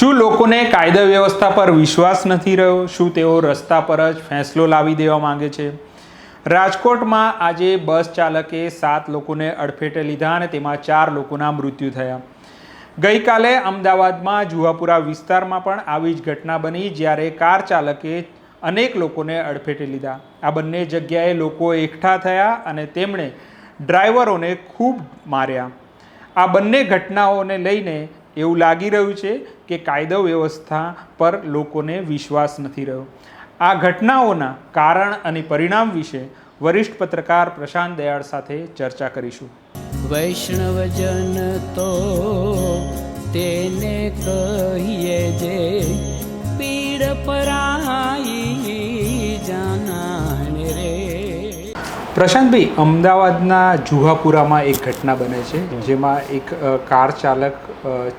શું લોકોને કાયદા વ્યવસ્થા પર વિશ્વાસ નથી રહ્યો? શું તેઓ રસ્તા પર જ ફેંસલો લાવી દેવા માંગે છે? રાજકોટમાં આજે બસ ચાલકે સાત લોકોને અડફેટે લીધા અને તેમાં ચાર લોકોના મૃત્યુ થયા. ગઈકાલે અમદાવાદમાં જુહાપુરા વિસ્તારમાં પણ આવી જ ઘટના બની જ્યારે કાર ચાલકે અનેક લોકોને અડફેટે લીધા. આ બંને જગ્યાએ લોકો એકઠા થયા અને તેમણે ડ્રાઈવરોને ખૂબ માર્યા. આ બંને ઘટનાઓને લઈને એવું લાગી રહ્યું છે કે કાયદો વ્યવસ્થા પર લોકોને વિશ્વાસ નથી રહ્યો. આ ઘટનાઓના કારણ અને પરિણામ વિશે વરિષ્ઠ પત્રકાર પ્રશાંત દયાળ સાથે ચર્ચા કરીશું. વૈષ્ણવજન તો તેને કહીએ જે પીડ પરાઈ જાનાને રે પ્રશાંતભાઈ અમદાવાદના જુહાપુરામાં એક ઘટના બને છે જેમાં એક કાર ચાલક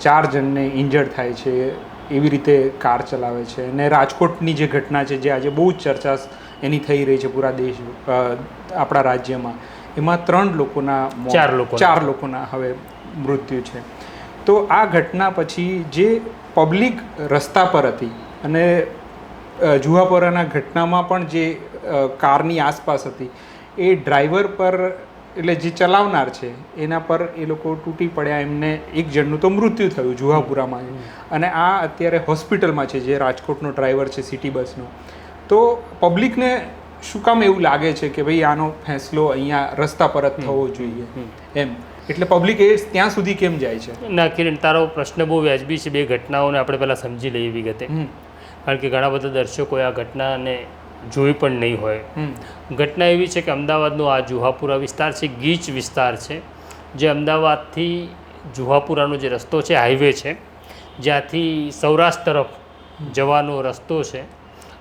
ચાર જણને ઇન્જર્ડ થાય છે એવી રીતે કાર ચલાવે છે. અને રાજકોટની જે ઘટના છે જે આજે બહુ જ ચર્ચા એની થઈ રહી છે પૂરા દેશ આપણા રાજ્યમાં એમાં ત્રણ લોકોના ચાર લોકો ચાર લોકોના હવે મૃત્યુ છે. તો આ ઘટના પછી જે પબ્લિક રસ્તા પર હતી અને જુહાપુરાના ઘટનામાં પણ જે કારની આસપાસ હતી એ ડ્રાઈવર પર એટલે જે ચલાવનાર છે એના પર એ લોકો તૂટી પડ્યા એમને એક જણનું તો મૃત્યુ થયું જુહાપુરામાં. અને આ અત્યારે હોસ્પિટલમાં છે જે રાજકોટનો ડ્રાઈવર છે સિટી બસનો. તો પબ્લિકને શું કામ એવું લાગે છે કે ભાઈ આનો ફેંસલો અહીંયા રસ્તા પર જ થવો જોઈએ? એમ. એટલે પબ્લિક એ ત્યાં સુધી કેમ જાય છે? ના કિરણ તારો પ્રશ્ન બહુ વ્યાજબી છે. બે ઘટનાઓને આપણે પહેલાં સમજી લઈએ વિગતે. કારણ કે ઘણા બધા દર્શકોએ આ ઘટનાને જોઈ પણ નહીં હોય. ઘટના એવી છે કે અમદાવાદનો આ જુહાપુરા વિસ્તાર છે ગીચ વિસ્તાર છે જે અમદાવાદથી જુહાપુરાનો જે રસ્તો છે હાઈવે છે જ્યાંથી સૌરાષ્ટ્ર તરફ જવાનો રસ્તો છે.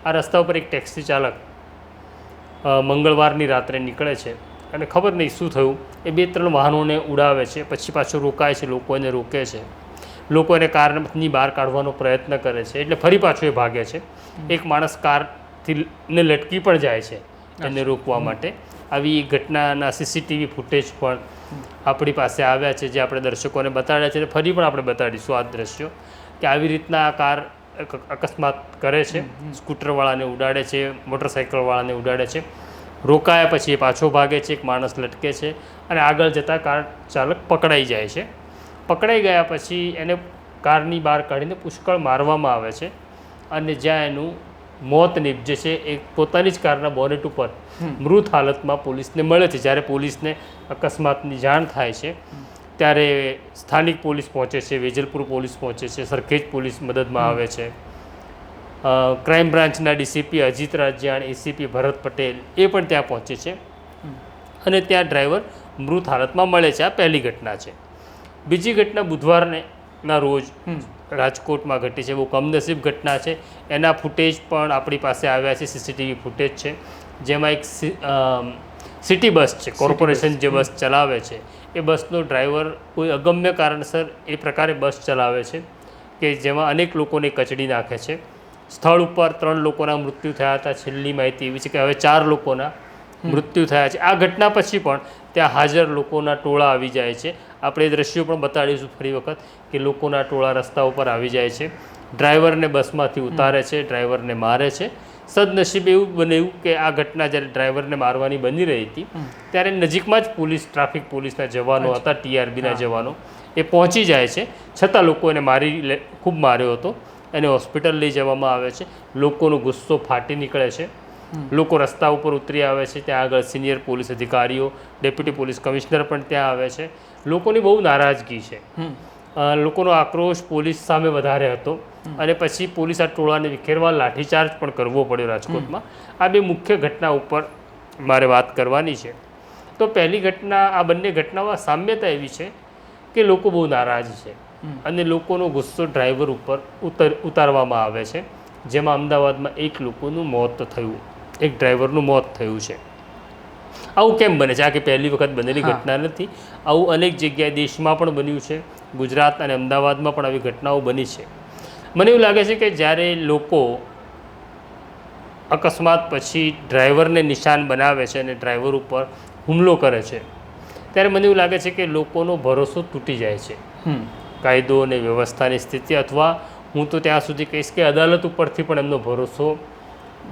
આ રસ્તા ઉપર એક ટેક્સી ચાલક મંગળવારની રાત્રે નીકળે છે અને ખબર નહીં શું થયું. એ બે ત્રણ વાહનોને ઉડાવે છે પછી પાછો રોકાય છે લોકો એને રોકે છે. લોકો એને કારની બહાર કાઢવાનો પ્રયત્ન કરે છે એટલે ફરી પાછો એ ભાગે છે. એક માણસ કારથી ને લટકી પણ જાય છે એને રોકવા માટે. આવી ઘટનાના સીસીટીવી ફૂટેજ પણ આપણી પાસે આવ્યા છે જે આપણે દર્શકોને બતાડ્યા છે. ફરી પણ આપણે બતાડીશું આ દ્રશ્યો કે આવી રીતના આ કાર અકસ્માત કરે છે. સ્કૂટરવાળાને ઉડાડે છે મોટરસાઇકલવાળાને ઉડાડે છે. રોકાયા પછી એ પાછો ભાગે છે એક માણસ લટકે છે અને આગળ જતાં કાર ચાલક પકડાઈ જાય છે. પકડાઈ ગયા પછી એને કારની બહાર કાઢીને પુષ્કળ મારવામાં આવે છે અને જ્યાં એનું મોત નીપજે છે એ પોતાની જ કારના બોનેટ ઉપર મૃત હાલતમાં પોલીસને મળે છે. જ્યારે પોલીસને અકસ્માતની જાણ થાય છે ત્યારે સ્થાનિક પોલીસ પહોંચે છે વેજલપુર પોલીસ પહોંચે છે સરખેજ પોલીસ મદદમાં આવે છે. ક્રાઇમ બ્રાન્ચના ડીસીપી અજીત રાજ્યાણ એસીપી ભરત પટેલ એ પણ ત્યાં પહોંચે છે. અને ત્યાં ડ્રાઈવર મૃત હાલતમાં મળે છે. આ પહેલી ઘટના છે. બીજી ઘટના બુધવારને ના રોજ રાજકોટમાં ઘટી છે. બહુ કમનસીબ ઘટના છે. એના ફૂટેજ પણ આપણી પાસે આવ્યા છે. સીસીટીવી ફૂટેજ છે. જેમાં એક સી- સિટી બસ છે. કોર્પોરેશન જે બસ ચલાવે છે. એ બસનો ડ્રાઈવર કોઈ અગમ્ય કારણસર એ પ્રકારે બસ ચલાવે છે કે જેમાં અનેક લોકોને કચડી નાખે છે. સ્થળ ઉપર ત્રણ લોકોના મૃત્યુ થયા હતા. છેલ્લી માહિતી એવી છે કે હવે ચાર લોકોના મૃત્યુ થયા છે. આ ઘટના પછી પણ ત્યાં હાજર લોકોના ટોળા આવી જાય છે. આપણે એ દ્રશ્યો પણ બતાડીશું ફરી વખત કે લોકોના ટોળા રસ્તા ઉપર આવી જાય છે. ડ્રાઈવરને બસમાંથી ઉતારે છે ડ્રાઈવરને મારે છે. સદનસીબે એવું બન્યું કે આ ઘટના જ્યારે ડ્રાઈવરને મારવાની બની રહી હતી ત્યારે નજીકમાં જ પોલીસ ટ્રાફિક પોલીસના જવાનો હતા ટીઆરબીના જવાનો. એ પહોંચી જાય છે. છતાં લોકો એને મારી લે- ખૂબ માર્યો હતો. એને હોસ્પિટલ લઈ જવામાં આવે છે. લોકોનો ગુસ્સો ફાટી નીકળે છે. લોકો રસ્તા ઉપર ઉતરી આવે છે. ત્યાં આગળ સિનિયર પોલીસ અધિકારીઓ ડેપ્યુટી પોલીસ કમિશનર પણ ત્યાં આવે છે. લોકોની બહુ નારાજગી છે. લોકોનો આક્રોશ પોલીસ સામે વધારે હતો અને પછી પોલીસ આ ટોળાને વિખેરવા લાઠીચાર્જ પણ કરવો પડ્યો રાજકોટમાં. આ બે મુખ્ય ઘટના ઉપર મારે વાત કરવાની છે. તો પહેલી ઘટના આ બંને ઘટનામાં સામ્યતા એવી છે કે લોકો બહુ નારાજ છે. અને લોકોનો ગુસ્સો ડ્રાઈવર ઉપર ઉતર ઉતારવામાં આવે છે. જેમાં અમદાવાદમાં એક લોકોનું મોત થયું એક ડ્રાઈવરનું મોત થયું છે. આવું કેમ બને છે? આ કે પહેલી વખત બનેલી ઘટના નથી. આવું અનેક જગ્યાએ દેશમાં પણ બન્યું છે. ગુજરાત અને અમદાવાદમાં પણ આવી ઘટનાઓ બની છે. મને એવું લાગે છે કે જ્યારે લોકો અકસ્માત પછી ડ્રાઈવરને નિશાન બનાવે છે અને ડ્રાઈવર ઉપર હુમલો કરે છે ત્યારે મને એવું લાગે છે કે લોકોનો ભરોસો તૂટી જાય છે. કાયદો અને વ્યવસ્થાની સ્થિતિ અથવા હું તો ત્યાં સુધી કહીશ કે અદાલત ઉપરથી પણ એમનો ભરોસો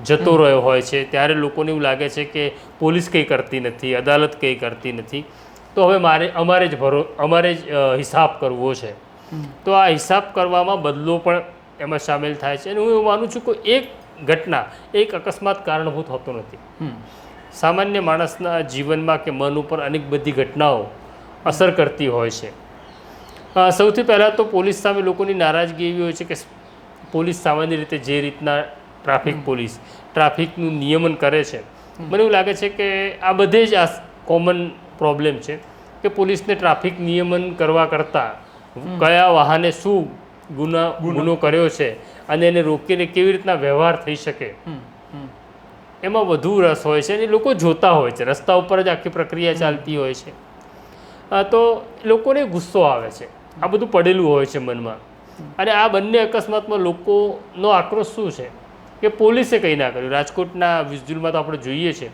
જતો રહ્યો હોય છે ત્યારે લોકોને એવું લાગે છે કે પોલીસ કંઈ કરતી નથી અદાલત કંઈ કરતી નથી. તો હવે મારે અમારે જ ભરો અમારે જ હિસાબ કરવો છે. તો આ હિસાબ કરવામાં બદલો પણ એમાં સામેલ થાય છે. અને હું એવું માનું છું કે એક ઘટના એક અકસ્માત કારણભૂત હોતો નથી. સામાન્ય માણસના જીવનમાં કે મન ઉપર અનેક બધી ઘટનાઓ અસર કરતી હોય છે. સૌથી પહેલાં તો પોલીસ સામે લોકોની નારાજગી એવી હોય છે કે પોલીસ સામાન્ય રીતે જે રીતના ટ્રાફિક પોલીસ ટ્રાફિકનું નિયમન કરે છે. મને એવું લાગે છે કે આ બધે જ આ કોમન પ્રોબ્લેમ છે કે પોલીસને ટ્રાફિક નિયમન કરવા કરતાં કયા વાહને શું ગુના ગુનો. કર્યો છે અને એને રોકીને કેવી રીતના વ્યવહાર થઈ શકે. એમાં વધુ રસ હોય છે અને લોકો જોતા હોય છે. રસ્તા ઉપર જ આખી પ્રક્રિયા ચાલતી હોય છે. તો લોકોને ગુસ્સો આવે છે. આ બધું પડેલું હોય છે મનમાં. અને આ બંને અકસ્માતમાં લોકોનો આક્રોશ શું છે? કે પોલીસે કંઈ ના કર્યું? રાજકોટના વિઝ્યુલમાં તો આપણે જોઈએ છે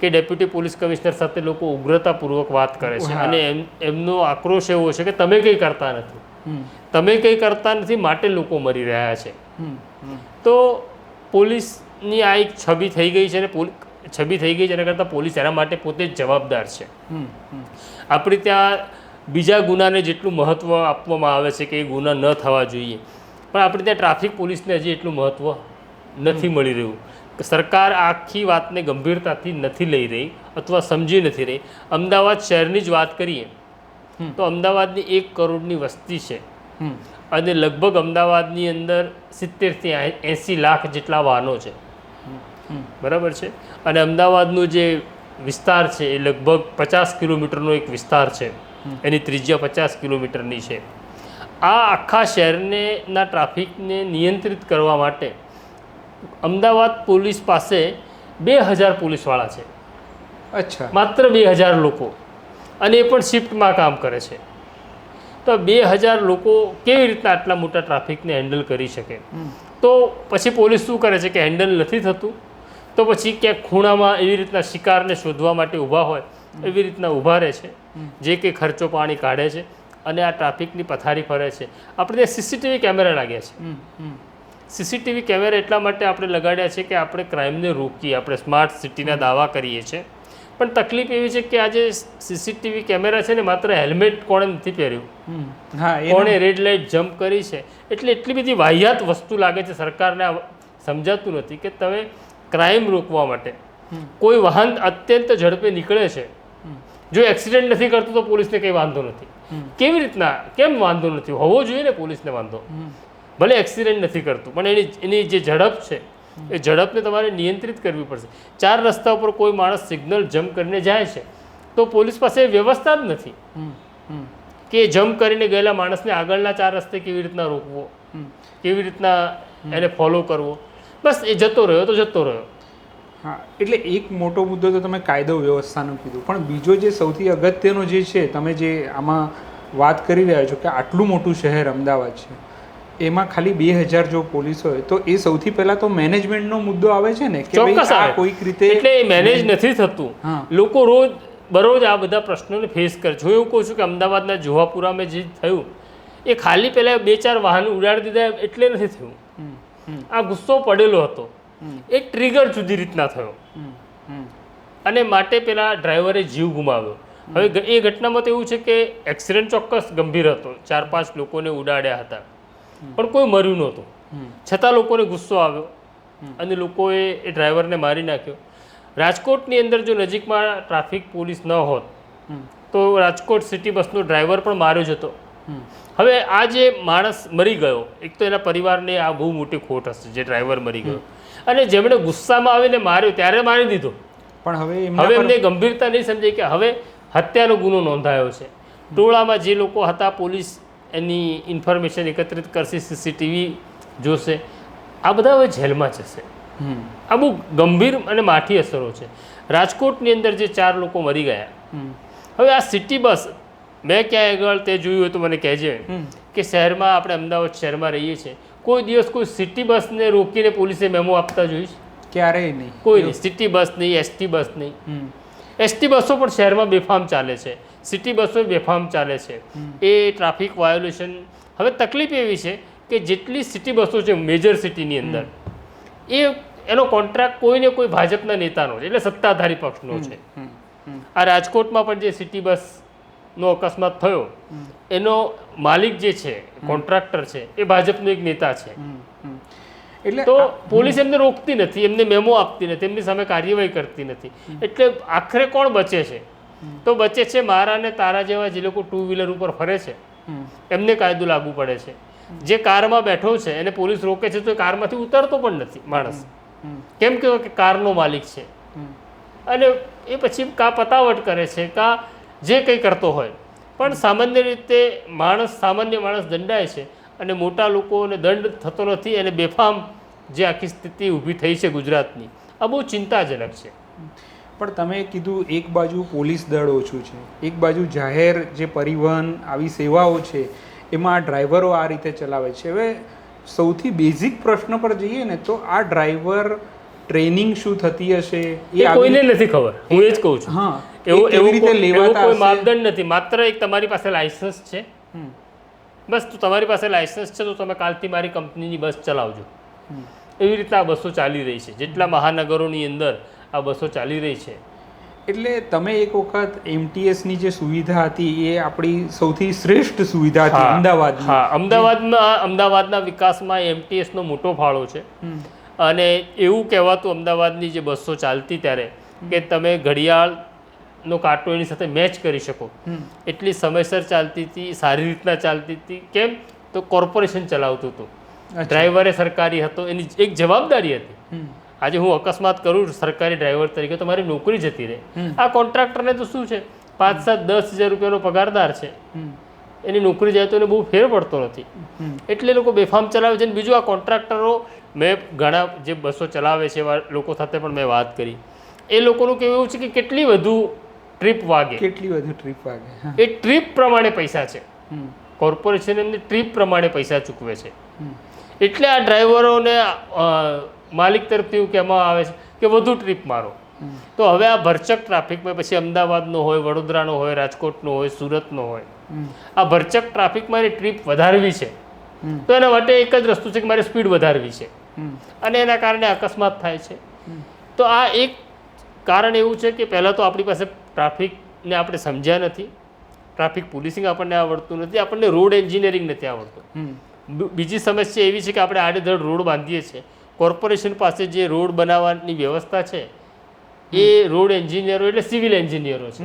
કે ડેપ્યુટી પોલીસ કમિશનર સાથે લોકો ઉગ્રતાપૂર્વક વાત કરે છે. અને એમ એમનો આક્રોશ એવો છે કે તમે કંઈ કરતા નથી. તમે કંઈ કરતા નથી માટે લોકો મરી રહ્યા છે. તો પોલીસની આ એક છબી થઈ ગઈ છે અને છબી થઈ ગઈ છે એના કરતાં પોલીસ એના માટે પોતે જ જવાબદાર છે. આપણે ત્યાં બીજા ગુનાને જેટલું મહત્ત્વ આપવામાં આવે છે કે એ ગુના ન થવા જોઈએ. પણ આપણે ત્યાં ટ્રાફિક પોલીસને હજી એટલું મહત્ત્વ નથી મળી રહ્યું. સરકાર આખી વાતને ગંભીરતાથી નથી લઈ રહી અથવા સમજી નથી રહી. અમદાવાદ શહેરની જ વાત કરીએ તો અમદાવાદની એક કરોડની વસ્તી છે. અને લગભગ અમદાવાદની અંદર સિત્તેરથી એંસી લાખ જેટલા વાહનો છે. બરાબર છે? અને અમદાવાદનું જે વિસ્તાર છે એ લગભગ પચાસ કિલોમીટરનો એક વિસ્તાર છે. એની ત્રિજ્યા પચાસ કિલોમીટરની છે. આ આખા શહેરને ના ટ્રાફિકને નિયંત્રિત કરવા માટે અમદાવાદ પોલીસ પાસે બે હજાર પોલીસવાળા છે. અચ્છા. માત્ર બે હજાર લોકો. અને એ પણ શિફ્ટમાં કામ કરે છે. તો બે હજાર લોકો કેવી રીતના આટલા મોટા ટ્રાફિકને હેન્ડલ કરી શકે? તો પછી પોલીસ શું કરે છે કે હેન્ડલ નથી થતું? તો પછી ક્યાંક ખૂણામાં એવી રીતના શિકારને શોધવા માટે ઊભા હોય એવી રીતના ઊભા રહે છે. જે કે ખર્ચો પાણી કાઢે છે અને આ ટ્રાફિકની પથારી ફરે છે. આપણે ત્યાં સીસીટીવી કેમેરા લાગ્યા છે. સીસીટીવી કેમેરા એટલા માટે આપણે લગાડ્યા છે કે આપણે ક્રાઇમને રોકીએ આપણે સ્માર્ટ સિટીના દાવા કરીએ છીએ પણ તકલીફ એવી છે કે આજે સીસીટીવી કેમેરા છે ને માત્ર હેલ્મેટ કોણે નથી પહેર્યું? હા એ કોણે રેડ લાઇટ જમ્પ કરી છે? એટલે એટલી બધી વાહિયાત વસ્તુ લાગે છે સરકારને સમજાતું નથી કે તમે ક્રાઇમ રોકવા માટે કોઈ વાહન અત્યંત ઝડપે નીકળે છે. જો એક્સિડન્ટ નથી કરતું તો પોલીસને કંઈ વાંધો નથી. કેવી રીતના? કેમ વાંધો નથી? હોવો જોઈએ ને પોલીસને વાંધો. ભલે એક્સિડન્ટ નથી કરતું પણ એની એની જે ઝડપ છે એ ઝડપને તમારે નિયંત્રિત કરવી પડશે. ચાર રસ્તા ઉપર કોઈ માણસ સિગ્નલ જમ્પ કરીને જાય છે તો પોલીસ પાસે વ્યવસ્થા જ નથી. કે જમ્પ કરીને ગયેલા માણસને આગળના ચાર રસ્તે કેવી રીતના રોકવો કેવી રીતના એને ફોલો કરવો બસ એ જતો રહ્યો તો જતો રહ્યો. હા એટલે એક મોટો મુદ્દો તો તમે કાયદો વ્યવસ્થાનો કીધું પણ બીજો જે સૌથી અગત્યનો જે છે તમે જે આમાં વાત કરી રહ્યા છો કે આટલું મોટું શહેર અમદાવાદ છે એમાં ખાલી બે હજાર જો પોલીસ હોય તો એ સૌથી પહેલા તો મેનેજમેન્ટનો મુદ્દો આવે છે ને કે ચોક્કસ આ કોઈક રીતે એટલે એ મેનેજ નથી થતું. લોકો રોજ બરોજ આ બધા પ્રશ્નોને ફેસ કરે. છે હું એવું કહું છું કે અમદાવાદના જોહાપુરામાં જે થયું એ ખાલી પહેલાં બે ચાર વાહન ઉડાડી દીધા એટલે નથી થયું. આ ગુસ્સો પડેલો હતો. એ ટ્રિગર જુદી રીતના થયો. અને માટે પેલા ડ્રાઈવરે જીવ ગુમાવ્યો. હવે એ ઘટનામાં તો એવું છે કે એક્સિડન્ટ ચોક્કસ ગંભીર હતો. ચાર પાંચ લોકોને ઉડાડ્યા હતા. પણ કોઈ મર્યું નહોતું. છતાં લોકોને ગુસ્સો આવ્યો અને લોકોએ એ ડ્રાઈવરને મારી નાખ્યો. રાજકોટની અંદર જો નજીકમાં ટ્રાફિક પોલીસ ન હોત તો રાજકોટ સિટી બસનો ડ્રાઈવર પણ માર્યો જ હતો. હવે આ જે માણસ મરી ગયો એક તો એના પરિવારને આ બહુ મોટી ખોટ હશે જે ડ્રાઈવર મરી ગયો. અને જેમણે ગુસ્સામાં આવીને માર્યો ત્યારે મારી દીધો. પણ હવે હવે એમને ગંભીરતા નહીં સમજાય કે હવે હત્યાનો ગુનો નોંધાયો છે. ટોળામાં જે લોકો હતા પોલીસ એની ઇન્ફોર્મેશન એકત્રિત કરશે સીસીટીવી જોશે. આ બધા હવે જેલમાં જશે. હમ, આ બહુ ગંભીર અને માઠી અસરો છે. રાજકોટની અંદર જે ચાર લોકો મરી ગયા. હવે આ સિટી બસ મેં ક્યાંય આગળ તે જોયું હોય તો મને કહેજે. કે શહેરમાં આપણે અમદાવાદ શહેરમાં રહીએ છીએ. કોઈ દિવસ કોઈ સિટી બસને રોકીને પોલીસે મેમો આપતા જોઈશ? ક્યારેય નહીં. કોઈ નહીં. સિટી બસ નહીં એસટી બસ નહીં. એસટી બસો પણ શહેરમાં બેફામ ચાલે છે. સિટી બસો બેફામ ચાલે છે. એ ટ્રાફિક વાયોલેશન હવે તકલીફ એવી છે કે જેટલી સિટી બસો છે મેજર સિટીની અંદર એ એનો કોન્ટ્રાક્ટ કોઈને કોઈ ભાજપના નેતાનો છે એટલે સત્તાધારી પક્ષનો છે. આ રાજકોટમાં પણ જે સિટી બસનો અકસ્માત થયો એનો માલિક જે છે કોન્ટ્રાક્ટર છે એ ભાજપનો એક નેતા છે. એટલે તો પોલીસ એમને રોકતી નથી એમને મેમો આપતી નથી એમની સામે કાર્યવાહી કરતી નથી. એટલે આખરે કોણ બચે છે? તો બચે છે મારા અને તારા જેવા જે લોકો ટુ વ્હીલર ઉપર ફરે છે એમને કાયદો લાગુ પડે છે. જે કારમાં બેઠો છે એને પોલીસ રોકે છે તો એ કારમાંથી ઉતરતો પણ નથી માણસ. કેમ કે કે કારનો માલિક છે. અને એ પછી કા પતાવટ કરે છે કા જે કંઈ કરતો હોય. પણ સામાન્ય રીતે માણસ સામાન્ય માણસ દંડાય છે અને મોટા લોકોને દંડ થતો નથી અને બેફામ જે આખી સ્થિતિ ઊભી થઈ છે ગુજરાતની. આ બહુ ચિંતાજનક છે. પણ તમે કીધું એક બાજુ પોલીસ દળ ઓછું છે એક બાજુ જાહેર જે પરિવહન આવી સેવાઓ છે એમાં ડ્રાઈવરો આ રીતે ચલાવે છે. હવે સૌથી બેઝિક પ્રશ્ન પર જઈએ ને તો આ ડ્રાઈવર ટ્રેનિંગ શું થતી હશે? એ કોઈને નથી ખબર. હું એ જ કહું છું. હા એવું એવી રીતે લેવાતા કોઈ માપદંડ નથી. માત્ર એક તમારી પાસે લાયસન્સ છે. બસ તો તમારી પાસે લાયસન્સ છે તો તમે કાલથી મારી કંપનીની બસ ચલાવજો. એવી રીતે આ બસો ચાલી રહી છે. જેટલા મહાનગરોની અંદર આ બસો ચાલી રહી છે. એટલે તમે એક વખત એમટીએસની જે સુવિધા હતી એ આપણી સૌથી શ્રેષ્ઠ સુવિધા હતી અમદાવાદ હા અમદાવાદમાં અમદાવાદના વિકાસમાં એમટીએસનો મોટો ફાળો છે. અને એવું કહેવાતું અમદાવાદની જે બસો ચાલતી ત્યારે કે તમે ઘડિયાળનો કાંટો એની સાથે મેચ કરી શકો. એટલી સમયસર ચાલતી હતી સારી રીતના ચાલતી હતી. કેમ? તો કોર્પોરેશન ચલાવતું હતું. ડ્રાઈવરે સરકારી હતો એની એક જવાબદારી હતી. આજે હું અકસ્માત કરું સરકારી ડ્રાઈવર તરીકે તો મારી નોકરી જતી રહે. આ કોન્ટ્રાક્ટરને તો શું છે? પાંચ સાત દસ હજાર રૂપિયાનો પગારદાર છે. એની નોકરી જાય તો એને બહુ ફેર પડતો નથી. એટલે લોકો બેફામ ચલાવે છે. અને બીજું આ કોન્ટ્રાક્ટરો મેં ઘણા જે બસો ચલાવે છે એવા લોકો સાથે પણ મેં વાત કરી. એ લોકોનું કેવું એવું છે કે કેટલી વધુ ટ્રીપ વાગે? કેટલી વધુ ટ્રીપ વાગે? એ ટ્રીપ પ્રમાણે પૈસા છે. કોર્પોરેશન એમને ટ્રીપ પ્રમાણે પૈસા ચૂકવે છે. એટલે આ ડ્રાઈવરોને માલિક તરફથી એવું કહેવામાં આવે છે કે વધુ ટ્રીપ મારો. તો હવે આ ભરચક ટ્રાફિકમાં પછી અમદાવાદનો હોય વડોદરાનો હોય રાજકોટનો હોય સુરતનો હોય આ ભરચક ટ્રાફિકમાં એની ટ્રીપ વધારવી છે. તો એના માટે એક જ રસ્તો છે કે મારે સ્પીડ વધારવી છે. અને એના કારણે અકસ્માત થાય છે. તો આ એક કારણ એવું છે કે પહેલાં તો આપણી પાસે ટ્રાફિકને આપણે સમજ્યા નથી. ટ્રાફિક પોલીસિંગ આપણને આવડતું નથી. આપણને રોડ એન્જિનિયરિંગ નથી આવડતું. બીજી સમસ્યા એવી છે કે આપણે આડેધડ રોડ બાંધીએ છીએ. કોર્પોરેશન પાસે જે રોડ બનાવવાની વ્યવસ્થા છે એ રોડ એન્જિનિયરો એટલે સિવિલ એન્જિનિયરો છે.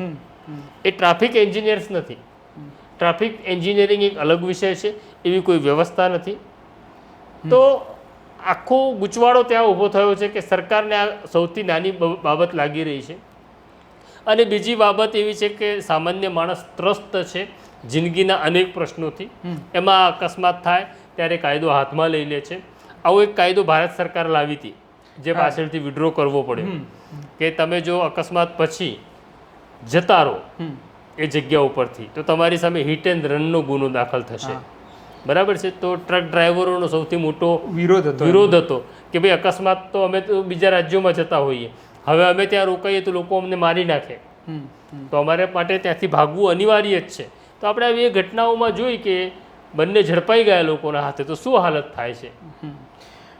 એ ટ્રાફિક એન્જિનિયર્સ નથી. ટ્રાફિક એન્જિનિયરિંગ એક અલગ વિષય છે એવી કોઈ વ્યવસ્થા નથી. તો આખો ગૂંચવાડો ત્યાં ઊભો થયો છે કે સરકારને આ સૌથી નાની બાબત લાગી રહી છે. અને બીજી બાબત એવી છે કે સામાન્ય માણસ ત્રસ્ત છે જિંદગીના અનેક પ્રશ્નોથી. એમાં અકસ્માત થાય ત્યારે કાયદો હાથમાં લઈ લે છે. આવો એક કાયદો ભારત સરકાર લાવી હતી જે પાછળથી વિડ્રો કરવો પડ્યો. કે તમે જો અકસ્માત પછી જતા રહો એ જગ્યા ઉપરથી તો તમારી સામે હિટ એન્ડ રનનો ગુનો દાખલ થશે. બરાબર છે? તો ટ્રક ડ્રાઈવરોનો સૌથી મોટો વિરોધ હતો વિરોધ હતો. કે ભાઈ અકસ્માત તો અમે તો બીજા રાજ્યોમાં જતા હોઈએ. હવે અમે ત્યાં રોકાઈએ તો લોકો અમને મારી નાખે. તો અમારે માટે ત્યાંથી ભાગવું અનિવાર્ય જ છે. તો આપણે આવી એ ઘટનાઓમાં જોઈ કે બંને ઝડપાઈ ગયા લોકોના હાથે તો શું હાલત થાય છે.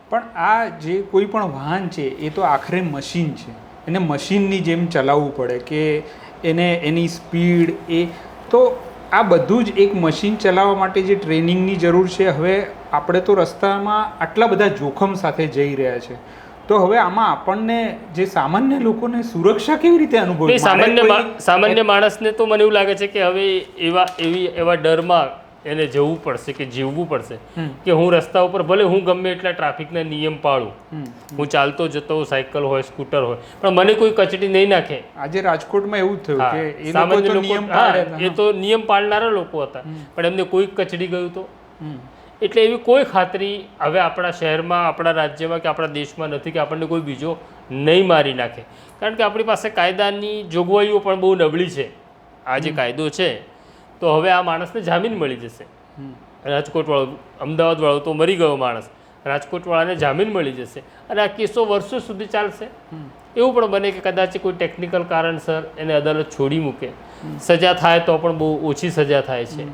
પણ આ જે કોઈ પણ વાહન છે એ તો આખરે મશીન છે. એને મશીનની જેમ ચલાવવું પડે કે એને એની સ્પીડ એ તો આ બધું જ એક મશીન ચલાવવા માટે જે ટ્રેનિંગની જરૂર છે હવે આપણે તો રસ્તામાં આટલા બધા જોખમ સાથે જઈ રહ્યા છે. તો હવે આમાં આપણને જે સામાન્ય લોકોને સુરક્ષા કેવી રીતે અનુભવ? સામાન્ય સામાન્ય માણસને તો મને એવું લાગે છે કે હવે એવા એવી એવા ડરમાં એને જવું પડશે કે જીવવું પડશે. કે હું રસ્તા ઉપર ભલે હું ગમે એટલા ટ્રાફિકના નિયમ પાળું. હું ચાલતો જતો સાયકલ હોય સ્કૂટર હોય પણ મને કોઈ કચડી નહીં નાખે. આજે રાજકોટમાં એવું જ થયું કે સામાન્ય લોકો નિયમ એ તો નિયમ પાળનારા લોકો હતા. પણ એમને કોઈ કચડી ગયું તો? એટલે એવી કોઈ ખાતરી હવે આપણા શહેરમાં આપણા રાજ્યમાં કે આપણા દેશમાં નથી કે આપણને કોઈ બીજો નહીં મારી નાખે. કારણ કે આપણી પાસે કાયદાની જોગવાઈઓ પણ બહુ નબળી છે. આ જે કાયદો છે તો હવે આ માણસને જામીન મળી જશે. રાજકોટવાળો અમદાવાદવાળો તો મરી ગયો માણસ. રાજકોટવાળાને જામીન મળી જશે. અને આ કેસો વર્ષો સુધી ચાલશે. એવું પણ બને કે કદાચ કોઈ ટેકનિકલ કારણસર એને અદાલત છોડી મૂકે. સજા થાય તો પણ બહુ ઓછી સજા થાય છે.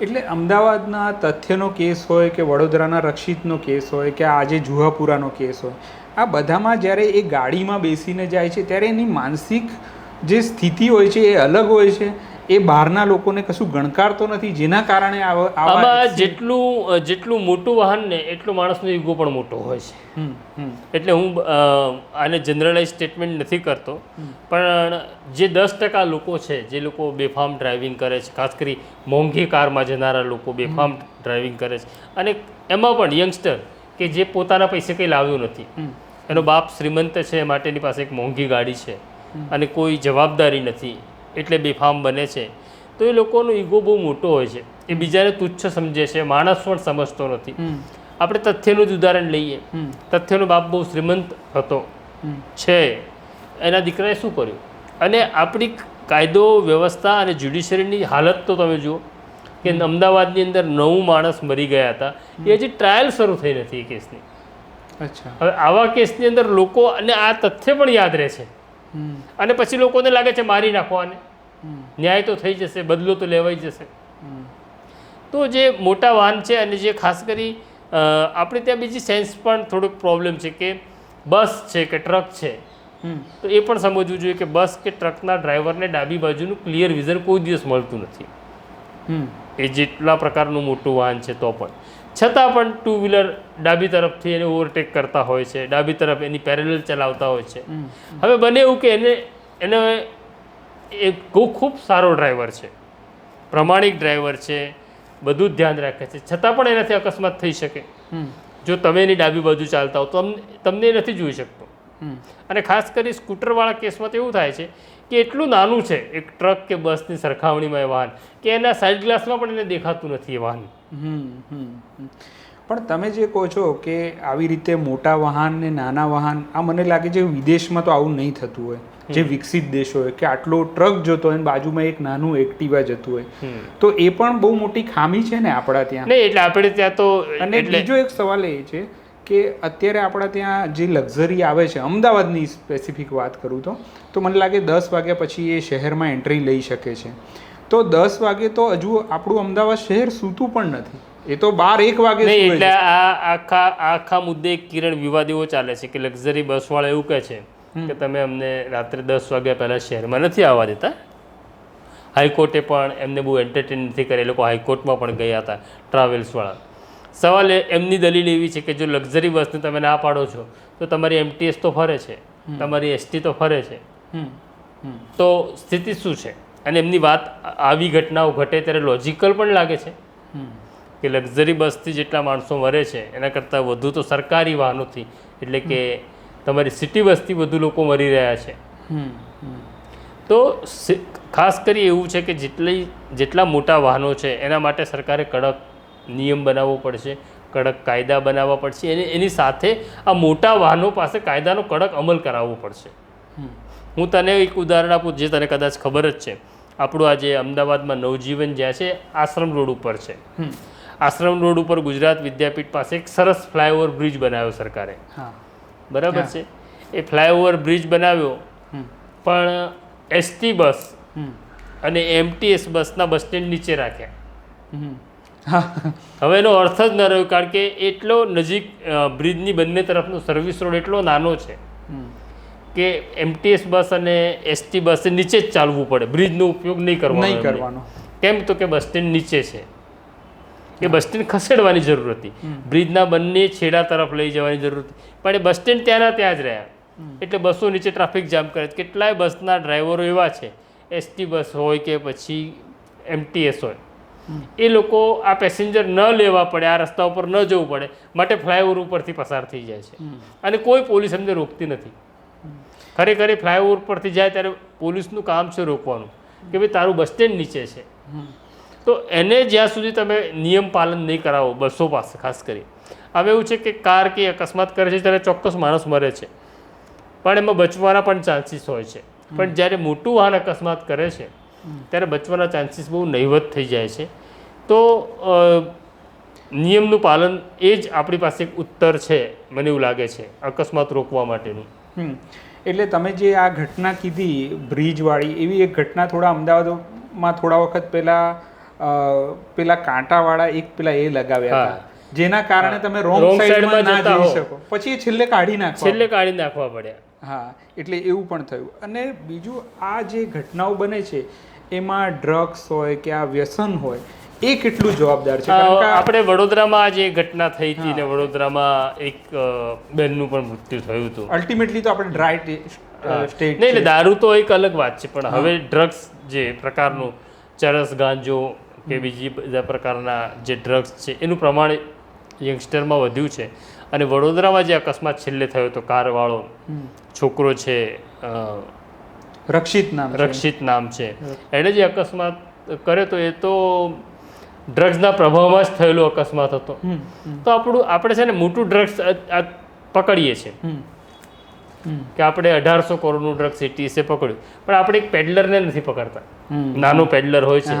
એટલે અમદાવાદના તથ્યનો કેસ હોય કે વડોદરાના રક્ષિતનો કેસ હોય કે આજે જુહાપુરાનો કેસ હોય આ બધામાં જ્યારે એ ગાડીમાં બેસીને જાય છે ત્યારે એની માનસિક જે સ્થિતિ હોય છે એ અલગ હોય છે. એ બહારના લોકોને કશું ગણકારતો નથી જેના કારણે આમાં જેટલું જેટલું મોટું વાહન ને એટલું માણસનો ઈગો પણ મોટો હોય છે. એટલે હું આને જનરલાઇઝ સ્ટેટમેન્ટ નથી કરતો પણ જે દસ ટકા લોકો છે જે લોકો બેફામ ડ્રાઇવિંગ કરે છે ખાસ કરી મોંઘી કારમાં જનારા લોકો બેફામ ડ્રાઇવિંગ કરે છે. અને એમાં પણ યંગસ્ટર કે જે પોતાના પૈસે કંઈ લાવ્યું નથી. એનો બાપ શ્રીમંત છે માટેની પાસે એક મોંઘી ગાડી છે. અને કોઈ જવાબદારી નથી. એટલે બેફામ બને છે. તો એ લોકોનો ઈગો બહુ મોટો હોય છે. એ બીજાને તુચ્છ સમજે છે માણસ પણ સમજતો નથી. આપણે તથ્યનું જ ઉદાહરણ લઈએ. તથ્યનો બાપ બહુ શ્રીમંત હતો. છે. એના દીકરાએ શું કર્યું? અને આપણી કાયદો વ્યવસ્થા અને જ્યુડિશિયરીની હાલત તો તમે જુઓ કે અમદાવાદની અંદર નવ માણસ મરી ગયા હતા. એ હજી ટ્રાયલ શરૂ થઈ નથી એ કેસની. અચ્છા. હવે આવા કેસની અંદર લોકો અને આ તથ્ય પણ યાદ રહે છે. અને પછી લોકોને લાગે છે મારી નાખવાને. ન્યાય તો થઈ જશે બદલો તો લેવાઈ જશે. તો જે મોટા વાહન છે અને જે ખાસ કરી આપણે ત્યાં બીજી સેન્સ પણ થોડુંક પ્રોબ્લેમ છે કે બસ છે કે ટ્રક છે તો એ પણ સમજવું જોઈએ કે બસ કે ટ્રકના ડ્રાઈવરને ડાબી બાજુનું ક્લિયર વિઝન કોઈ દિવસ મળતું નથી. એ જેટલા પ્રકારનું મોટું વાહન છે તો પણ. છતાં પણ ટુ વ્હીલર ડાબી તરફથી એને ઓવરટેક કરતા હોય છે. ડાબી તરફ એની પેરેલલ ચલાવતા હોય છે. હવે બને એવું કે એને એને એ ખૂબ સારો ડ્રાઈવર છે. પ્રમાણિક ડ્રાઈવર છે. બધું જ ધ્યાન રાખે છે. છતાં પણ એનાથી અકસ્માત થઈ શકે. જો તમે એની ડાબી બાજુ ચાલતા હો તો તમને એ નથી જોઈ શકતો. અને ખાસ કરી સ્કૂટરવાળા કેસમાં તો એવું થાય છે કે એટલું નાનું છે એક ટ્રક કે બસની સરખામણીમાં એ વાહન કે એના સાઈડ ગ્લાસમાં પણ એને દેખાતું નથી એ વાહન. પણ તમે જે કહો છો કે આવી રીતે મોટા વાહન ને નાના વાહન આ મને લાગે છે વિદેશમાં તો આવું નહીં થતું હોય. જે વિકસિત દેશો હોય કે આટલો ટ્રક જતો હોય બાજુમાં એક નાનું એક્ટિવા જતું હોય. તો એ પણ બહુ મોટી ખામી છે ને આપણા ત્યાં? એટલે આપણે ત્યાં તો અને બીજો એક સવાલ એ છે કે અત્યારે આપણા ત્યાં જે લક્ઝરી આવે છે અમદાવાદની સ્પેસિફિક વાત કરું તો તો મને લાગે દસ વાગ્યા પછી એ શહેરમાં એન્ટ્રી લઈ શકે છે. તો દસ વાગે તો હજુ આપણું અમદાવાદ શહેર સૂતું પણ નથી. એ તો બાર એક વાગે એટલે આ આખા આખા મુદ્દે કિરણ વિવાદ એવો ચાલે છે કે લક્ઝરી બસવાળા એવું કહે છે કે તમે અમને રાત્રે દસ વાગ્યા પહેલાં શહેરમાં નથી આવવા દેતા? હાઈકોર્ટે પણ એમને બહુ એન્ટરટેન નથી કરે એ લોકો હાઈકોર્ટમાં પણ ગયા હતા ટ્રાવેલ્સવાળા. સવાલ એમની દલીલ એવી છે કે જો લક્ઝરી બસને તમે ના પાડો છો તો તમારી એમટીએસ તો ફરે છે. તમારી એસટી તો ફરે છે. તો સ્થિતિ શું છે? અને એમની વાત આવી ઘટનાઓ ઘટે ત્યારે લોજિકલ પણ લાગે છે. કે લક્ઝરી બસથી જેટલા માણસો મરે છે એના કરતાં વધુ તો સરકારી વાહનોથી એટલે કે તમારી સિટી બસથી વધુ લોકો મરી રહ્યા છે. તો ખાસ કરી એવું છે કે જેટલી જેટલા મોટા વાહનો છે એના માટે સરકારે કડક નિયમ બનાવવો પડશે કડક કાયદા બનાવવા પડશે અને એની સાથે આ મોટા વાહનો પાસે કાયદાનો કડક અમલ કરાવવો પડશે. હું તને એક ઉદાહરણ આપું જે તને કદાચ ખબર જ છે. આપણું આજે અમદાવાદમાં નવજીવન જ્યાં છે આશ્રમ રોડ ઉપર છે. આશ્રમ રોડ ઉપર ગુજરાત વિદ્યાપીઠ પાસે એક સરસ ફ્લાયઓવર બ્રિજ બનાવ્યો સરકારે. હા. બરાબર છે? એ ફ્લાયઓવર બ્રિજ બનાવ્યો. પણ એસટી બસ અને એમટીએસ બસના બસ સ્ટેન્ડ નીચે રાખ્યા. હા. હવે એનો અર્થ જ ન રહ્યો કારણ કે એટલો નજીક બ્રિજની બંને તરફનો સર્વિસ રોડ એટલો નાનો છે. કે એમટીએસ બસ અને એસટી બસ નીચે જ ચાલવું પડે. બ્રિજનો ઉપયોગ નહીં કરવાનો નહીં કરવાનો. કેમ તો કે બસ સ્ટેન્ડ નીચે છે. એ બસ સ્ટેન્ડ ખસેડવાની જરૂર હતી. બ્રિજના બંને છેડા તરફ લઈ જવાની જરૂર હતી. પણ એ બસ સ્ટેન્ડ ત્યાંના ત્યાં જ રહ્યા. એટલે બસો નીચે ટ્રાફિક જામ કરે કેટલાય બસના ડ્રાઈવરો એવા છે. એસટી બસ હોય કે પછી એમટીએસ હોય. એ લોકો આ પેસેન્જર ન લેવા પડે આ રસ્તા ઉપર ન જવું પડે. માટે ફ્લાયઓવર ઉપરથી પસાર થઈ જાય છે. અને કોઈ પોલીસ એમને રોકતી નથી. ખરેખર એ ફ્લાયઓવર પરથી જાય ત્યારે પોલીસનું કામ છે રોકવાનું કે ભાઈ તારું બસ સ્ટેન્ડ નીચે છે. તો એને જ્યાં સુધી તમે નિયમ પાલન નહીં કરાવો બસો પાસે ખાસ કરી. હવે એવું છે કે કાર કે અકસ્માત કરે છે ત્યારે ચોક્કસ માણસ મરે છે. પણ એમાં બચવાના પણ ચાન્સીસ હોય છે. પણ જ્યારે મોટું વાહન અકસ્માત કરે છે ત્યારે બચવાના ચાન્સીસ બહુ નહીવત થઈ જાય છે. તો નિયમનું પાલન એ જ આપણી પાસે એક ઉત્તર છે મને એવું લાગે છે અકસ્માત રોકવા માટેનું. હમ. એટલે તમે જે આ ઘટના કીધી બ્રિજવાળી એવી એક ઘટના થોડા અમદાવાદમાં થોડા વખત પહેલાં પેલા કાંટાવાળા એક પેલા એ લગાવ્યા હતા. જેના કારણે તમે રોંગ સાઈડમાં ના જઈ શકો. પછી એ છેલ્લે કાઢી નાખો છેલ્લે કાઢી નાખવા પડ્યા. હા એટલે એવું પણ થયું. અને બીજું આ જે ઘટનાઓ બને છે એમાં ડ્રગ્સ હોય કે આ વ્યસન હોય એ કેટલું જવાબદાર છે? આ- આપણે વડોદરામાં જે ઘટના થઈ હતી ને વડોદરામાં એક બેનનું પણ મૃત્યુ થયું હતું. અલ્ટિમેટલી તો આપણે ડ્રાય સ્ટેટ નહીં એટલે દારૂ તો એક અલગ વાત છે પણ હવે ડ્રગ્સ જે પ્રકારનું ચરસ ગાંજો કે બીજી બધા પ્રકારના જે ડ્રગ્સ છે એનું પ્રમાણ યંગસ્ટરમાં વધ્યું છે. અને વડોદરામાં જે અકસ્માત છેલ્લે થયો હતો કારવાળો છોકરો છે રક્ષિત નામ રક્ષિત નામ છે. એણે જે અકસ્માત કર્યો તો એ તો ડ્રગ્સના પ્રભાવમાં જ થયેલો અકસ્માત હતો. તો આપણું આપણે છે ને મોટું ડ્રગ્સ પકડીએ છીએ. કે આપણે અઢારસો કરોડનું ડ્રગ્સ એટીએસે પકડ્યું. પણ આપણે એક પેડલરને નથી પકડતા. નાનું પેડલર હોય છે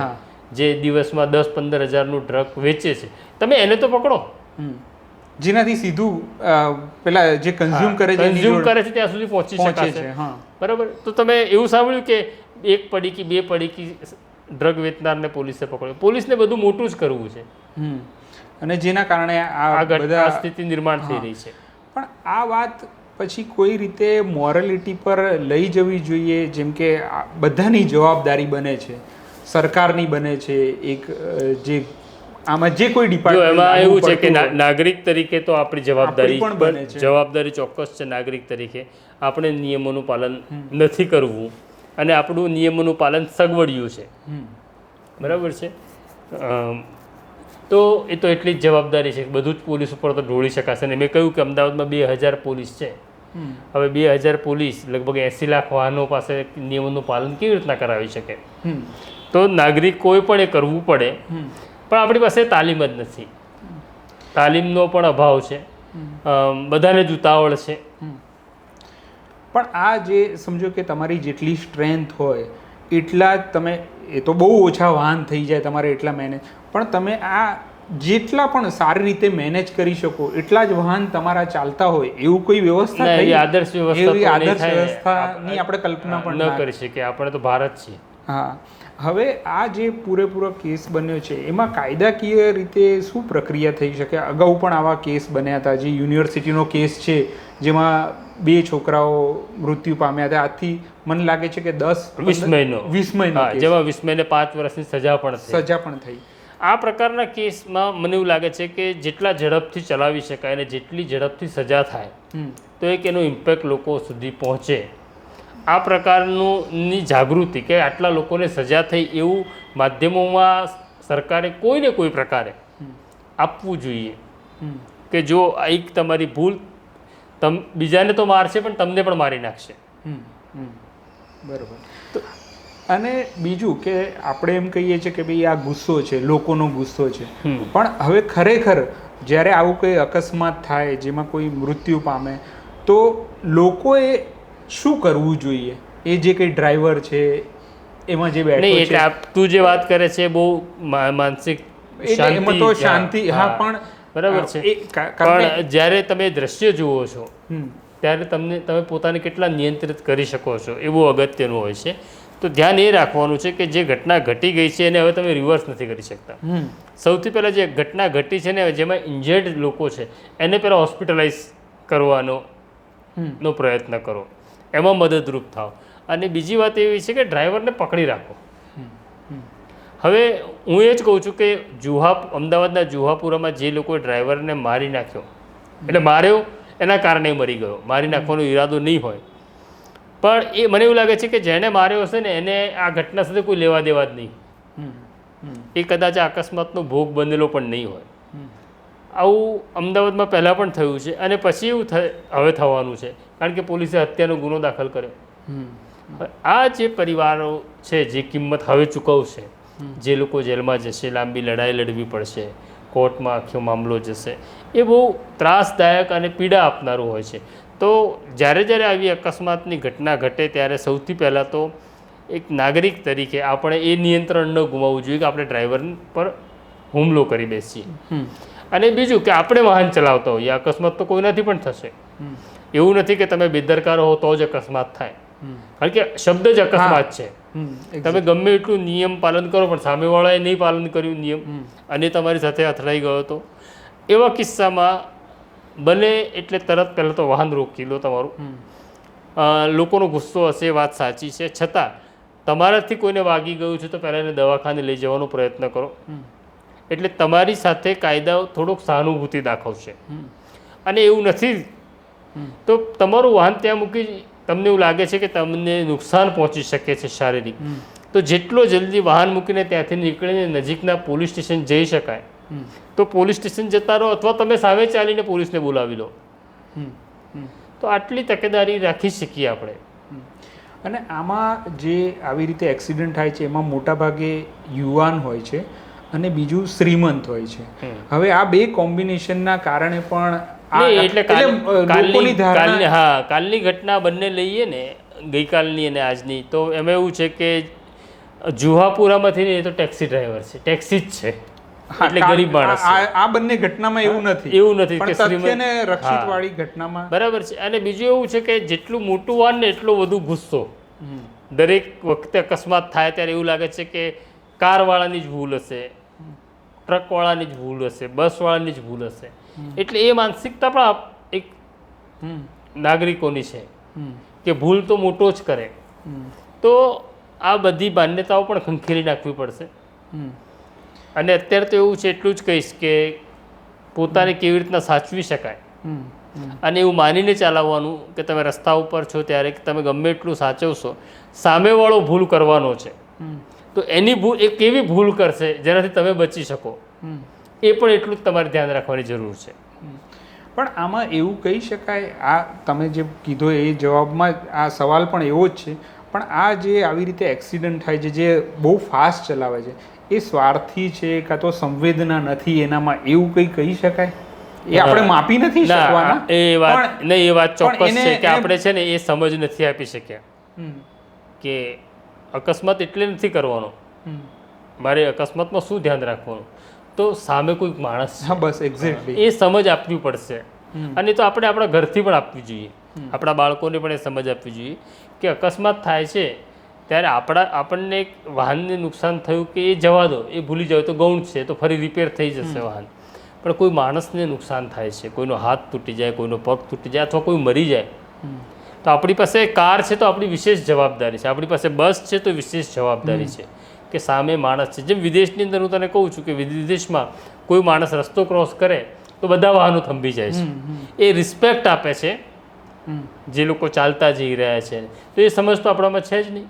જે દિવસમાં દસ પંદર હજારનું ડ્રગ વેચે છે. તમે એને તો પકડો. જેનાથી સીધું પેલા જે કન્ઝ્યુમ કરે છે કન્ઝ્યુમ કરે છે ત્યાં સુધી પહોંચી શકે છે બરાબર? તો તમે એવું સાંભળ્યું કે એક પડીકી બે પડીકી ડ્રગ વેચનારને પોલીસે પકડ્યો. પોલીસને બધું મોટું જ કરવું છે. અને જેના કારણે આ બધા સ્થિતિ નિર્માણ થઈ રહી છે. પણ આ વાત પછી કોઈ રીતે મોરાલિટી પર લઈ જવી જોઈએ? જેમ કે બધાની જવાબદારી બને છે. સરકારની બને છે. એક જે આમાં જે કોઈ ડિપાર્ટમેન્ટ એમાં એવું છે કે નાગરિક તરીકે તો આપણી જવાબદારી પણ બને છે. જવાબદારી ચોક્કસ છે નાગરિક તરીકે. આપણે નિયમોનું પાલન નથી કરવું. અને આપણું નિયમોનું પાલન સગવડિયું છે. બરાબર છે? તો એ તો એટલી જ જવાબદારી છે. બધું જ પોલીસ ઉપર તો ઢોળી શકાશે. ને મેં કહ્યું કે અમદાવાદમાં બે હજાર પોલીસ છે. હવે બે હજાર પોલીસ લગભગ એંસી લાખ વાહનો પાસે નિયમોનું પાલન કેવી રીતના કરાવી શકે? તો નાગરિક કોઈ પણ એ કરવું પડે પણ આપણી પાસે તાલીમ જ નથી. તાલીમનો પણ અભાવ છે. બધાને જ ઉતાવળ છે. પણ આ જે સમજો કે તમારી જેટલી સ્ટ્રેન્થ હોય એટલા જ તમે એ તો બહુ ઓછા વાહન થઈ જાય તમારે એટલા મેનેજ પણ તમે આ જેટલા પણ સારી રીતે મેનેજ કરી શકો એટલા જ વાહન તમારા ચાલતા હોય એવું કોઈ વ્યવસ્થા થઈ? આદર્શ વ્યવસ્થા આદર્શ વ્યવસ્થાની આપણે કલ્પના પણ ના કરી શકીએ આપણે તો ભારત છીએ. હા. હવે આ જે પૂરેપૂરો કેસ બન્યો છે એમાં કાયદાકીય રીતે શું પ્રક્રિયા થઈ શકે? અગાઉ પણ આવા કેસ બન્યા હતા જે યુનિવર્સિટીનો કેસ છે જેમાં બે છોકરાઓ મૃત્યુ પામ્યા હતા. આથી મને લાગે છે કે દસ વિસ્મયનો મહિનો. વીસ મહિનો જેમાં વિસ્મયને પાંચ વર્ષની સજા પણ સજા પણ થઈ. આ પ્રકારના કેસમાં મને એવું લાગે છે કે જેટલા ઝડપથી ચલાવી શકાય અને જેટલી ઝડપથી સજા થાય. તો એક એનો ઇમ્પેક્ટ લોકો સુધી પહોંચે. આ પ્રકારનું ની જાગૃતિ કે આટલા લોકોને સજા થઈ એવું માધ્યમોમાં સરકારે કોઈને કોઈ પ્રકારે આપવું જોઈએ. કે જો એક તમારી ભૂલ તમ બીજાને તો મારશે પણ તમને પણ મારી નાખશે. બરોબર. તો અને બીજું કે આપણે એમ કહીએ છીએ કે ભાઈ આ ગુસ્સો છે લોકોનો ગુસ્સો છે. પણ હવે ખરેખર જ્યારે આવું કોઈ અકસ્માત થાય જેમાં કોઈ મૃત્યુ પામે તો લોકોએ શું કરવું જોઈએ? એ જે કંઈ ડ્રાઈવર છે એમાં જે બેઠો છે. તું જે વાત કરે છે બહુ માનસિક એમાં તો શાંતિ હા. પણ બરાબર છે. પણ જ્યારે તમે દ્રશ્ય જુઓ છો. ત્યારે તમને તમે પોતાને કેટલા નિયંત્રિત કરી શકો છો એવું અગત્યનું હોય છે. તો ધ્યાન એ રાખવાનું છે કે જે ઘટના ઘટી ગઈ છે એને હવે તમે રિવર્સ નથી કરી શકતા. સૌથી પહેલાં જે ઘટના ઘટી છે ને જેમાં ઇન્જર્ડ લોકો છે એને પહેલાં હોસ્પિટલાઇઝ કરવાનો નો પ્રયત્ન કરો. એમાં મદદરૂપ થાવ. અને બીજી વાત એવી છે કે ડ્રાઈવરને પકડી રાખો. હવે હું એ જ કહું છું કે જુહા અમદાવાદના જુહાપુરામાં જે લોકોએ ડ્રાઈવરને મારી નાખ્યો એટલે માર્યો એના કારણે મરી ગયો. મારી નાખવાનો ઈરાદો નહીં હોય. પણ એ મને એવું લાગે છે કે જેણે માર્યો હશે ને એને આ ઘટના સાથે કોઈ લેવા દેવા જ નહીં. એ કદાચ અકસ્માતનો ભોગ બનેલો પણ નહીં હોય. આવું અમદાવાદમાં પહેલાં પણ થયું છે અને પછી એવું થ- હવે થવાનું છે. કારણ કે પોલીસે હત્યાનો ગુનો દાખલ કર્યો. આ જે પરિવારો છે જે કિંમત હવે ચૂકવશે જે લોકો જેલમાં જશે લાંબી લડાઈ લડવી પડશે કોર્ટમાં આખો મામલો જશે એ બહુ ત્રાસદાયક અને પીડા આપનારું હોય છે. તો જ્યારે જ્યારે આવી અકસ્માતની ઘટના ઘટે ત્યારે સૌથી પહેલાં તો એક નાગરિક તરીકે આપણે એ નિયંત્રણ ન ગુમાવવું જોઈએ કે આપણે ડ્રાઈવર પર હુમલો કરી બેસીએ. અને બીજું કે આપણે વાહન ચલાવતા હોઈએ અકસ્માત તો કોઈનાથી પણ થશે. એવું નથી કે તમે બેદરકાર હો તો જ અકસ્માત થાય. કારણ કે શબ્દ જ અકસ્માત છે. તમે ગમે એટલું નિયમ પાલન કરો પણ સામેવાળાએ નહીં પાલન કર્યું નિયમ અને તમારી સાથે અથડાઈ ગયો હતો. એવા કિસ્સામાં બને એટલે તરત પહેલાં તો વાહન રોકી લો તમારું. લોકોનો ગુસ્સો હશે વાત સાચી છે. છતાં તમારાથી કોઈને વાગી ગયું છે તો પહેલાં એને દવાખાને લઈ જવાનો પ્રયત્ન કરો. એટલે તમારી સાથે કાયદા થોડોક સહાનુભૂતિ દાખવશે. અને એવું નથી. તો તમારું વાહન ત્યાં મૂકી તમને એવું લાગે છે કે તમને નુકસાન પહોંચી શકે છે શારીરિક. તો જેટલો જલ્દી વાહન મૂકીને ત્યાંથી નીકળીને નજીકના પોલીસ સ્ટેશન જઈ શકાય. તો પોલીસ સ્ટેશન જતા રહો અથવા તમે સામે ચાલીને પોલીસને બોલાવી લો. તો આટલી તકેદારી રાખી શકીએ આપણે. અને આમાં જે આવી રીતે એક્સિડન્ટ થાય છે એમાં મોટાભાગે યુવાન હોય છે અને બીજું શ્રીમંત હોય છે. હવે આ બે કોમ્બિનેશનના કારણે પણ એટલે કાલની હા કાલની ઘટના બંને લઈએ ને ગઈકાલની અને આજની તો એમાં એવું છે કે જુહાપુરામાંથી ને એ તો ટેક્સી ડ્રાઈવર છે ટેક્સી જ છે. એટલે ગરીબ માણસ આ- બંને ઘટનામાં એવું નથી. એવું નથી કે રક્ષિત વાળી ઘટનામાં બરાબર છે. અને બીજું એવું છે કે જેટલું મોટું વાન ને એટલો વધુ ગુસ્સો. દરેક વખતે અકસ્માત થાય ત્યારે એવું લાગે છે કે કારવાળાની જ ભૂલ હશે. ટ્રકવાળાની જ ભૂલ હશે બસવાળાની જ ભૂલ હશે. એટલે એ માનસિકતા પણ એક નાગરિકોની છે કે ભૂલ તો મોટો જ કરે. તો આ બધી માન્યતાઓ પણ ખંખેરી નાખવી પડશે. અને અત્યારે તો એવું છે એટલું જ કહીશ કે પોતાને કેવી રીતના સાચવી શકાય. અને એવું માનીને ચાલવવાનું કે તમે રસ્તા ઉપર છો ત્યારે તમે ગમે એટલું સાચવશો સામેવાળો ભૂલ કરવાનો છે. તો એની ભૂલ એ કેવી ભૂલ કરશે જેનાથી તમે બચી શકો? એ પણ એટલું જ તમારે ધ્યાન રાખવાની જરૂર છે. પણ આમાં એવું કહી શકાય આ તમે જે કીધો એ જવાબમાં આ સવાલ પણ એવો જ છે પણ આ જે આવી રીતે એક્સિડન્ટ થાય છે જે બહુ ફાસ્ટ ચલાવે છે એ સ્વાર્થી છે કાં તો સંવેદના નથી એનામાં એવું કંઈ કહી શકાય? એ આપણે માપી નથી શકવાના? એ વાત નહીં એ વાત ચોક્કસ છે કે આપણે છે ને એ સમજ નથી આપી શક્યા. કે અકસ્માત એટલે નથી કરવાનો. મારે અકસ્માતમાં શું ધ્યાન રાખવાનું? તો સામે કોઈક માણસ છે. બસ એક્ઝેક્ટલી એ સમજ આપવી પડશે. અને એ તો આપણે આપણા ઘરથી પણ આપવી જોઈએ. આપણા બાળકોને પણ એ સમજ આપવી જોઈએ કે અકસ્માત થાય છે ત્યારે આપણા આપણને એક વાહનને નુકસાન થયું કે એ જવા દો એ ભૂલી જાવ તો ગૌણ છે તો ફરી રિપેર થઈ જશે વાહન. પણ કોઈ માણસને નુકસાન થાય છે કોઈનો હાથ તૂટી જાય કોઈનો પગ તૂટી જાય અથવા કોઈ મરી જાય તો આપણી પાસે કાર છે તો આપણી વિશેષ જવાબદારી છે. આપણી પાસે બસ છે તો વિશેષ જવાબદારી છે. કે સામે માણસ છે. જેમ વિદેશની અંદર હું તને કહું છું કે વિદેશમાં કોઈ માણસ રસ્તો ક્રોસ કરે તો બધા વાહનો થંભી જાય છે. એ રિસ્પેક્ટ આપે છે. જે લોકો ચાલતા જઈ રહ્યા છે. તો એ સમજ તો આપણામાં છે જ નહીં.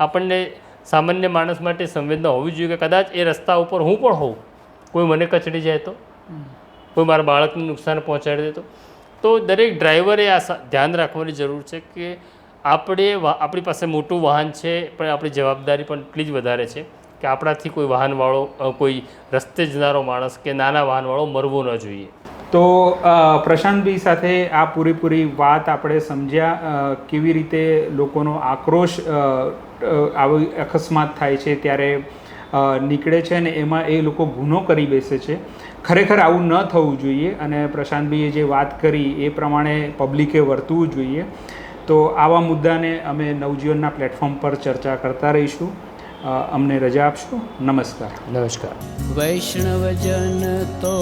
આપણને સામાન્ય માણસ માટે સંવેદના હોવી જોઈએ કે કદાચ એ રસ્તા ઉપર હું પણ હોઉં. કોઈ મને કચડી જાય તો. કોઈ મારા બાળકને નુકસાન પહોંચાડી દે તો. તો દરેક ડ્રાઈવરે આ ધ્યાન રાખવાની જરૂર છે કે આપણે આપણી પાસે મોટું વાહન છે, પણ આપણી જવાબદારી પણ એટલી જ વધારે છે કે આપણાથી કોઈ વાહનવાળો કોઈ રસ્તે જનારો માણસ કે નાના વાહનવાળો મરવો ન જોઈએ. તો પ્રશાંતભાઈ સાથે આ પૂરેપૂરી વાત આપણે સમજ્યા કેવી રીતે લોકોનો આક્રોશ આવી અકસ્માત થાય છે, ત્યારે નીકળે છે અને એમાં એ લોકો ગુનો કરી બેસે છે. ખરેખર આવું ન થવું જોઈએ અને પ્રશાંતભાઈએ જે વાત કરી એ પ્રમાણે પબ્લિકે વર્તવું જોઈએ. તો આવા મુદ્દાને અમે નવજીવનના પ્લેટફોર્મ પર ચર્ચા કરતા રહીશું. અમને રજા આપશો. નમસ્કાર. નમસ્કાર. વૈષ્ણવજન તો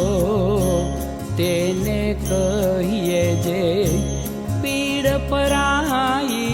તેને કહીએ જે પીડ પરાઈ